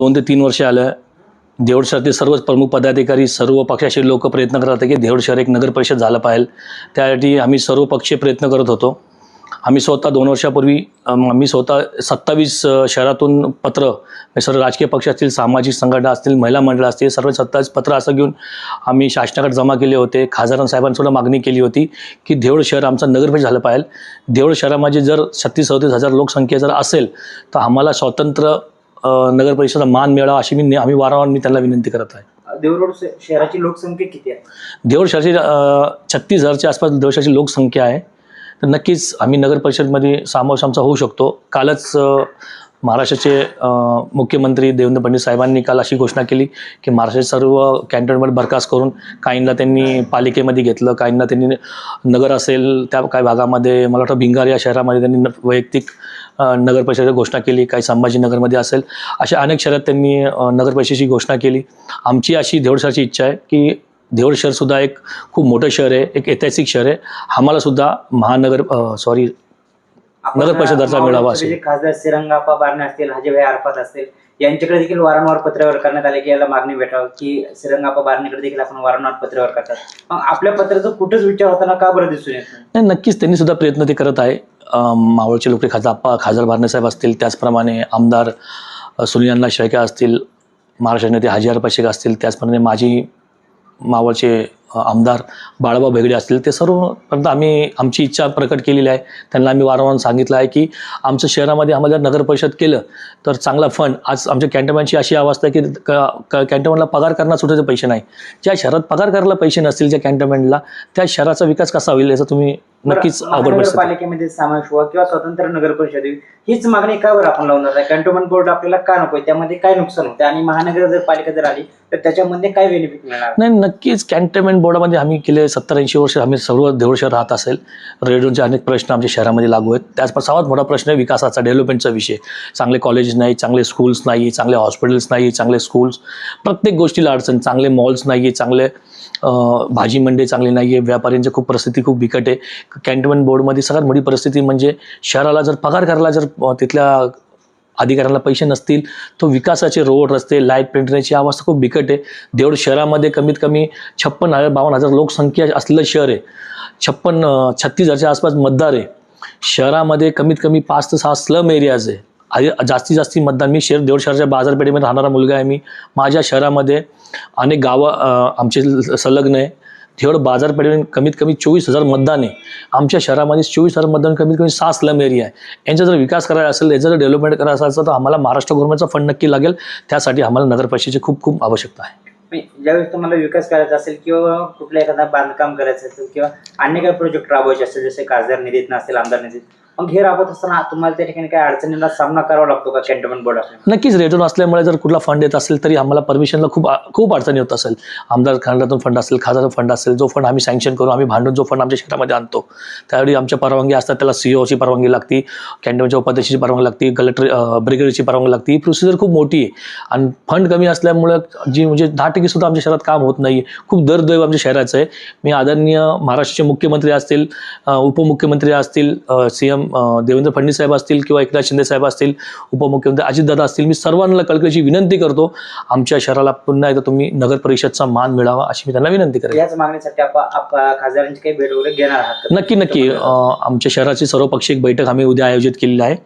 दोन ते तीन वर्ष आलं. देवड शहरातील सर्व प्रमुख पदाधिकारी सर्व पक्षाचे लोक प्रयत्न करत होते की देवड शहर एक नगर परिषद झालं पाहिजे त्यासाठी आम्ही सर्व पक्षीय प्रयत्न करत होतो. आम्ही स्वतः दोन वर्षापूर्वी आम्ही स्वतः सत्तावीस शहरातून पत्र सर्व राजकीय पक्ष असतील सामाजिक संघटना असतील महिला मंडळ असतील सर्व सत्तावीस पत्र असं घेऊन आम्ही शासनाकडे जमा केले होते. खासदार साहेबांसुद्धा मागणी केली होती की देवळ शहर आमचं नगरपेठ झालं पाहिजे देवळ शहरामध्ये जर छत्तीस सदतीस हजार लोकसंख्या जर असेल तर आम्हाला स्वतंत्र नगर परिषदेचा मान मिळावा अशी मी आम्ही वारंवार मी त्यांना विनंती करत आहे. देवरोड शहराची लोकसंख्या किती आहे? देवळ शहराची छत्तीस हजारच्या आसपास शहराची लोकसंख्या आहे. तर नक्कीच आम्ही नगर परिषदमध्ये समावेश आमचा होऊ शकतो. कालच महाराष्ट्राचे मुख्यमंत्री देवेंद्र फडणवीस साहेबांनी काल अशी घोषणा केली की महाराष्ट्राचे सर्व कॅन्टोनमेंट बरखास्त करून काहींना त्यांनी पालिकेमध्ये घेतलं काहींना त्यांनी नगर असेल त्या काही भागामध्ये मला वाटतं भिंगार या शहरामध्ये त्यांनी न- वैयक्तिक नगर परिषदेची घोषणा केली काही संभाजीनगरमध्ये असेल अशा अनेक शहरात त्यांनी नगर परिषदेची घोषणा केली. आमची अशी देवळशहरची इच्छा आहे की देवळ शहरसुद्धा एक खूप मोठं शहर आहे एक ऐतिहासिक शहर आहे. आम्हालासुद्धा महानगर सॉरी नगर परिषद दर्जा मिळावा जे खासदार श्रीरंगाप्पा बारणे असतील हाजीभाई आरफात असतील यांच्याकडे देखील वारंवार पत्रावर करण्यात आले की याला मागणी भेटावं की श्रीरंगाप्पा बारणेकडे देखील आपण वारंवार पत्रावर करतात. मग आपल्या पत्राचा कुठंच विचार होताना का बरं दिसून येत नाही? नक्कीच त्यांनी सुद्धा प्रयत्न ते करत आहे. मावळचे लोक खासदार खासदार बारणेसाहेब असतील त्याचप्रमाणे आमदार अ, सुनील शेळके असतील महाराष्ट्र नेते हाजी आर शेख असतील त्याचप्रमाणे माजी मावळचे आमदार बाळाबा भेगडे असतील ते सर्वपर्यंत आम्ही आमची इच्छा प्रकट केलेली आहे. त्यांना आम्ही वारंवार सांगितलं आहे की आमचं शहरामध्ये आम्हाला जर नगर परिषद केलं तर चांगला फंड आज आमच्या कॅन्टोनमेंटची अशी अवस्था आहे की कॅन्टोनमेंटला पगार करण्यास सुद्धा पैसे नाही. ज्या शहरात पगार करायला पैसे नसतील ज्या कॅन्टोनमेंटला त्या शहराचा विकास कसा होईल याचा तुम्ही नक्कीच. महानगरपालिकेमध्ये समावेश व्हावा किंवा स्वतंत्र नगर परिषद हीच मागणी का बरं आपण लावणार आहे? कॅन्टोन्मेंट बोर्ड आपल्याला का नकोय त्यामध्ये काय नुकसान होते? आणि महानगर जर पालिका जर आली तर त्याच्यामध्ये काय बेनिफिट मिळणार? नाही नक्कीच कॅन्टोन्मेंट बोर्डामध्ये आम्ही गेले सत्तर ऐंशी वर्ष आम्ही सर्व देऊळ शहर राहत असेल. रेडिओचे अनेक प्रश्न आमच्या शहरामध्ये लागू आहेत. त्याचप्रमाणे सर्वात मोठा प्रश्न आहे विकासाचा डेव्हलपमेंटचा विषय. चांगले कॉलेज नाही चांगले स्कूल्स नाही चांगले हॉस्पिटल्स नाही चांगले स्कूल्स प्रत्येक गोष्टीला अडचण चांगले मॉल्स नाही चांगले भाजी मंडी चांगली नाही आहे व्यापाऱ्यांची खूप परिस्थिती खूप बिकट आहे. कॅन्टोन्मेंट बोर्डमध्ये सगळ्यात मोठी परिस्थिती म्हणजे शहराला जर पगार करायला जर तिथल्या अधिकाऱ्यांना पैसे नसतील तो विकासाचे रोड रस्ते लाइट पेंटण्याची अवस्था खूप बिकट आहे. देवड शहरामध्ये कमीत कमी छप्पन हजार बावन्न हजार लोकसंख्या असलेलं शहर आहे. छप्पन छत्तीस हजारच्या आसपास मतदार आहे. शहरामध्ये कमीत कमी पाच ते सहा स्लम एरियाज आहे. आधी जास्तीत जास्ती मतदान मी शहर देवड शहराच्या बाजारपेठेमध्ये राहणारा मुलगा आहे मी. माझ्या शहरामध्ये अनेक गावं आमचे संलग्न आहे. देवड बाजारपेठेवर कमीत कमी चोवीस हजार मतदान आहे आमच्या शहरामध्ये चोवीस हजार मतदान कमीत कमी सहा स्लम एरिया आहे. यांचा जर विकास करायचा असेल याचा जर डेव्हलपमेंट करायचं असेल तर आम्हाला महाराष्ट्र गव्हर्नमेंटचा फंड नक्की लागेल. त्यासाठी आम्हाला नगर परिषदेची खूप खूप आवश्यकता आहे. ज्यावेळेस तुम्हाला विकास करायचा असेल किंवा कुठल्या एखादा बांधकाम करायचं असेल किंवा अन्य काही प्रोजेक्ट राबवायचे असेल जसे खासदार निधीत असेल आमदार निधीत मग हे राबवत असताना तुम्हाला त्या ठिकाणी काही अडचणींना सामना करावा लागतो का कॅन्टोन्मेंट बोर्ड असल्यामुळे? नक्कीच रेटून असल्यामुळे जर कुठला फंड येत असेल तरी आम्हाला परमिशनला खूप खूप अडचणी होत असेल. आमदार खंडातून फंड असेल खासदार फंड असेल जो फंड आम्ही सँक्शन करू आम्ही भांडून जो फंड आमच्या शहरामध्ये आणतो त्यावेळी आमच्या परवानगी असतात त्याला सीओची परवानगी लागती कॅन्टोनच्या उपाध्यक्षाची परवानगी लागती कलेक्टर ब्रिगेडची परवानगी लागते. ही प्रोसिजर खूप मोठी आहे. आणि फंड कमी असल्यामुळं जी म्हणजे दहा टक्के सुद्धा आमच्या शहरात काम होत नाही. खूप दरदैव आमच्या शहराचं आहे. मी आदरणीय महाराष्ट्राचे मुख्यमंत्री असतील उपमुख्यमंत्री असतील सी एम देवेंद्र फडणवीस साहेब असतील किंवा एकनाथ शिंदे साहेब असतील उपमुख्यमंत्री अजितदादा असतील मी सर्वांना कळकळीची विनंती करतो आमच्या शहराला पुन्हा एकदा तुम्ही नगर परिषदचा मान मिळावा अशी मी त्यांना विनंती करेन. याच मागणीसाठी खासदारांची काही भेट वगैरे घेणार आहात? नक्की नक्की. आमच्या शहराची सर्वपक्षीय बैठक आम्ही उद्या आयोजित केलेली आहे.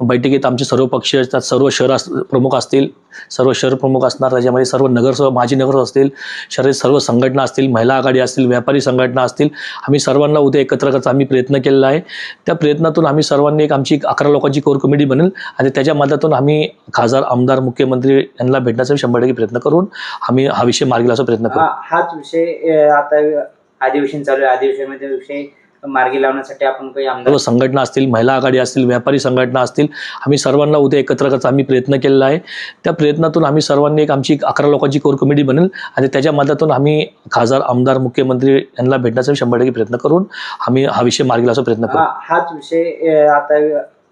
बैठकीत आमचे सर्व पक्ष असतात सर्व शहर अस प्रमुख असतील सर्व शहर प्रमुख असणार त्याच्यामध्ये सर्व नगरसभा माजी नगर असतील शहरातील सर्व संघटना असतील महिला आघाडी असतील व्यापारी संघटना असतील आम्ही सर्वांना उद्या एकत्र करायचा आम्ही प्रयत्न केलेला आहे. त्या प्रयत्नातून आम्ही सर्वांनी एक आमची अकरा लोकांची कोर कमिटी बनेल आणि त्याच्या माध्यमातून आम्ही खासदार आमदार मुख्यमंत्री यांना भेटण्याचा शंभर टक्के प्रयत्न करून आम्ही हा विषय मार्गी लावण्याचा प्रयत्न करू. हाच विषय आता अधिवेशन चालू आहे. अधिवेशनामध्ये विषय मार्गी लावण्यासाठी आपण काही आमदार सर्व संघटना असतील महिला आघाडी असतील व्यापारी संघटना असतील आम्ही सर्वांना उद्या एकत्र करायचा आम्ही प्रयत्न केलेला आहे. त्या प्रयत्नातून आम्ही सर्वांनी एक आमची अकरा लोकांची कोर कमिटी बनेल आणि त्याच्या मदतातून आम्ही खासदार आमदार मुख्यमंत्री यांना भेटण्याचा शंभर टक्के प्रयत्न करून आम्ही हा विषय मार्गी लावण्याचा प्रयत्न करू. हा हाच विषय आता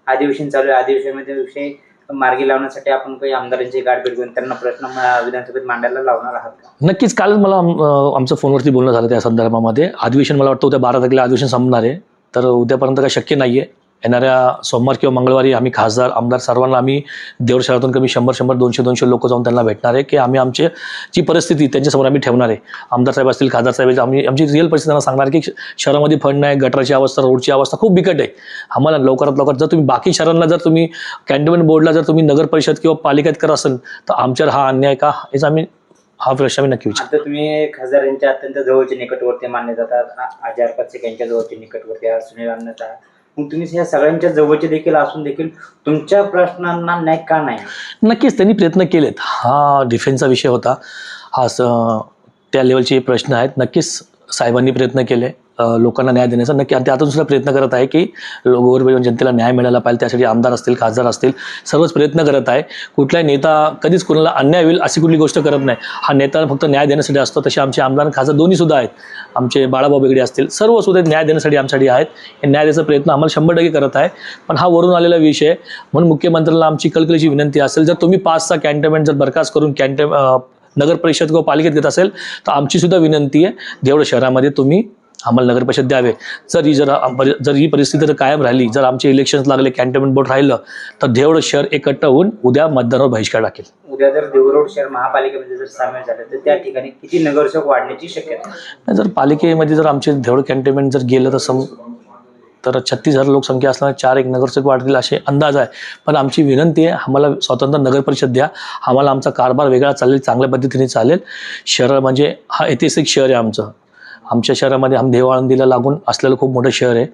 अधिवेशन चालू आहे. अधिवेशनामध्ये विषय मार्गी लावण्यासाठी आपण काही आमदारांची गाठभेट घेऊन त्यांना प्रश्न विधानसभेत मांडायला लावणार आहात का? नक्कीच काल मला अं, आमचं फोनवरती बोलणं झालं त्या संदर्भामध्ये. अधिवेशन मला वाटतं उद्या बारा तारखेला अधिवेशन संपणार आहे. तर उद्यापर्यंत काही शक्य नाही आहे येणाऱ्या सोमवार किंवा मंगळवारी आम्ही खासदार आमदार सर्वांना आम्ही देवळ शहरातून कमी शंभर शंभर दोनशे दोनशे लोक जाऊन त्यांना भेटणार आहे की आम्ही आमचे जी परिस्थिती त्यांच्यासमोर आम्ही ठेवणार आहे. आमदार साहेब असतील खासदार साहेब आम्ही आमची रिअल परिस्थिती त्यांना सांगणार आहे की शहरामध्ये फंड नाही गटराची अवस्था रोडची अवस्था खूप बिकट आहे. आम्हाला लवकरात लवकर जर तुम्ही बाकी शहरांना जर तुम्ही कॅन्टोन्मेंट बोर्डला जर तुम्ही नगर परिषद किंवा पालिकेत करत असेल तर आमच्यावर हा अन्याय का? याचा आम्ही हा प्रश्न आम्ही नक्की विचार. तुम्ही खासदारांच्या अत्यंत जवळचे निकटवर्ती मानले जातात अजय पक्षक यांच्या जवळचे निकटवर्ती सुनील अण्णाचा मग तुम्ही या सगळ्यांच्या जवळचे देखील असून देखील तुमच्या प्रश्नांना न्याय का नाही? नक्कीच त्यांनी प्रयत्न केलेत. हा डिफेन्सचा विषय होता. हा स त्या लेवलचे प्रश्न आहेत. नक्कीच साहेबांनी प्रयत्न केले. लोकांना न्याय देण्याचा. नक्की आणि त्यातून सुद्धा प्रयत्न करत आहे की गोरगरीब जनतेला न्याय मिळाला पाहिजे त्यासाठी आमदार असतील खासदार असतील सर्वच प्रयत्न करत आहे. कुठलाही नेता कधीच कोणाला अन्याय होईल अशी कुठली गोष्ट करत नाही. हा नेता फक्त न्याय देण्यासाठी असतो तसे आमचे आमदार आणि खासदार दोन्ही सुद्धा आहेत. आमचे बाळाभाऊ बेगडे असतील सर्व सुद्धा न्याय देण्यासाठी आमच्यासाठी आहेत. हे न्याय द्यायचा प्रयत्न आम्हाला शंभर टक्के करत आहे. पण हा वरून आलेला विषय आहे. म्हणून मुख्यमंत्र्यांना आमची कलकलीची विनंती असेल जर तुम्ही पाचचा सहा जर बरखास्त करून कॅन्टे नगर परिषद किंवा पालिकेत घेत असेल तर आमची सुद्धा विनंती आहे देवळ शहरामध्ये तुम्ही आम्हाला नगर परिषद द्यावे. जर ही जर जर ही परिस्थिती जर कायम राहिली जर आमचे इलेक्शन्स लागले कॅन्टोन्मेंट बोर्ड राहिलं तर देवळ शहर एकट्ट होऊन उद्या मतदानावर बहिष्कार टाकेल. उद्या जर देवरोड शहर महापालिकेमध्ये जर सामील झाले तर त्या ठिकाणी किती नगरसेवक वाढण्याची शक्यता जर पालिकेमध्ये जर आमचे देवळ कॅन्टोन्मेंट जर गेलं तर सम तर छत्तीस हजार लोकसंख्या असताना चार एक नगरसेवक वाढतील असे अंदाज आहे. पण आमची विनंती आहे आम्हाला स्वतंत्र नगर परिषद द्या. आम्हाला आमचा कारभार वेगळा चालेल चांगल्या पद्धतीने चालेल. शहर म्हणजे हा ऐतिहासिक शहर आहे आमचं. आमच्या शहरामध्ये आम देवाळंदीला लागून असलेलं खूप मोठं शहर आहे.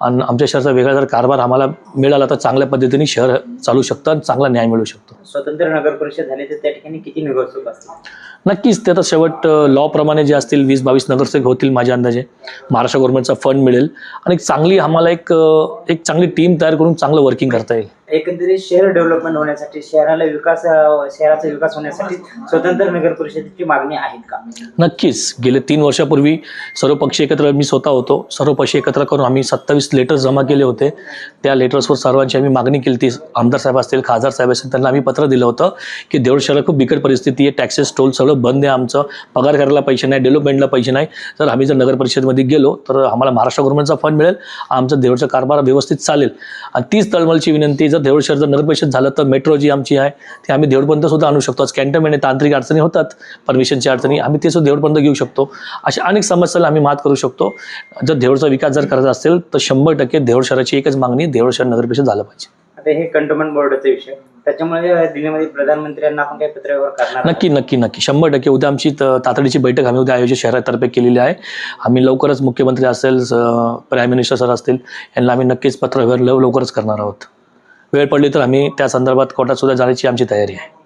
आणि आमच्या शहराचा वेगळा जर कारभार आम्हाला मिळाला तर चांगल्या पद्धतीने शहर चालू शकतं आणि चांगला न्याय मिळू शकतो. स्वतंत्र नगर परिषद झाली तर त्या ठिकाणी किती नगरसेवक असतात नक्कीच ते आता शेवट लॉप्रमाणे जे असतील वीस बावीस नगरसेवक होतील माझ्या अंदाजे. महाराष्ट्र गव्हर्नमेंटचा फंड मिळेल. आणि चांगली आम्हाला एक एक चांगली टीम तयार करून चांगलं वर्किंग करता येईल. एकंदरीत शहर डेव्हलपमेंट होण्यासाठी शहराला विकास शहराचा विकास होण्यासाठी स्वतंत्र नगर परिषदेची मागणी आहेत का? नक्कीच. गेले तीन वर्षापूर्वी सर्व पक्ष एकत्र मी स्वतः होतो. सर्व पक्ष एकत्र करून आम्ही सत्तावीस लेटर्स जमा केले होते. त्या लेटर्सवर सर्वांची आम्ही मागणी केली ती आमदार साहेब असतील खासदार साहेब असतील त्यांना आम्ही पत्र दिलं होतं की देवळ शहरात खूप बिकट परिस्थिती आहे. टॅक्सेस टोल सगळं बंद आहे आमचं. पगार करायला पैसे नाही डेव्हलपमेंटला पैसे नाही. तर आम्ही जर नगर परिषदेमध्ये गेलो तर आम्हाला महाराष्ट्र गव्हर्नमेंटचा फंड मिळेल. आमचं देवळचा कारभार व्यवस्थित चालेल. आणि तीच तळमळची विनंती जर देवळ शहर जर नगर परिषद झालं तर मेट्रो जी आमची आहे ती आम्ही देवळपर्यंत सुद्धा आणू शकतो. आज कॅन्टोन्मेंट आहे, तांत्रिक अडचणी होतात परमिशनच्या अडचणी आम्ही ते सुद्धा देवळपर्यंत घेऊ शकतो. अशा अनेक समस्याला आम्ही मात करू शकतो. जर देवळचा विकास जर करायचा असेल तर शंभर टक्के देवळ शहराची एकच मागणी देवळ शहर नगर परिषद झालं पाहिजे. आता हे कंटोनमेंट बोर्डाचा विषय. त्याच्यामुळे दिल्लीमध्ये प्रधानमंत्र्यांना आपण काही पत्र व्यवहार करणार आहात? नक्की नक्की नक्की. शंभर टक्के उद्या आमची तातडीची बैठक आम्ही उद्या आयोजित शहरातर्फे केलेली आहे. आम्ही लवकरच मुख्यमंत्री असेल प्राईम मिनिस्टर सर असतील यांना आम्ही नक्कीच पत्र व्यवहार लव- लवकरच करणार आहोत. वेळ पडली तर आम्ही त्या संदर्भात कोर्टात सुद्धा जाण्याची आमची तयारी आहे.